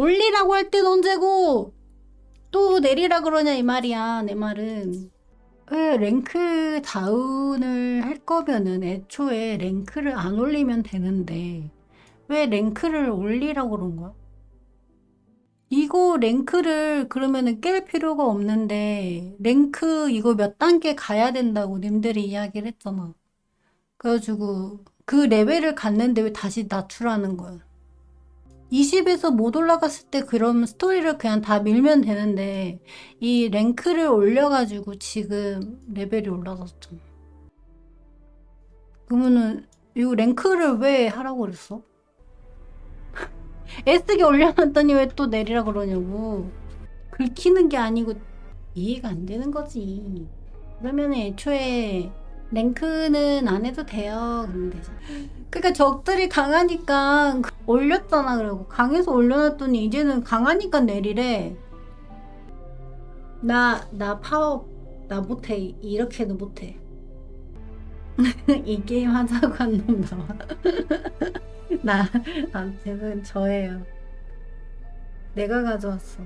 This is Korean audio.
올리라고 할 땐 언제고 또 내리라 그러냐 이 말이야 내 말은 왜 랭크 다운을 할 거면은 애초에 랭크를 안 올리면 되는데 왜 랭크를 올리라고 그런 거야? 이거 랭크를 그러면은 깰 필요가 없는데 랭크 이거 몇 단계 가야 된다고 님들이 이야기를 했잖아. 그래가지고 그 레벨을 갔는데 왜 다시 낮추라는 거야. 20에서 못 올라갔을 때 그럼 스토리를 그냥 다 밀면 되는데 이 랭크를 올려가지고 지금 레벨이 올라갔잖아. 그러면은 이거 랭크를 왜 하라고 그랬어? S기 올려놨더니 왜 또 내리라 그러냐고. 긁히는 게 아니고 이해가 안 되는 거지. 그러면 애초에 랭크는 안 해도 돼요. 그러면 되죠. 그러니까 적들이 강하니까 올렸잖아. 그리고 강해서 올려놨더니 이제는 강하니까 내리래. 나, 나 파워, 나 못해. 이렇게는 못해. 이 게임 하자고 한 놈 나와. 나, 아, 쟤는 저예요. 내가 가져왔어.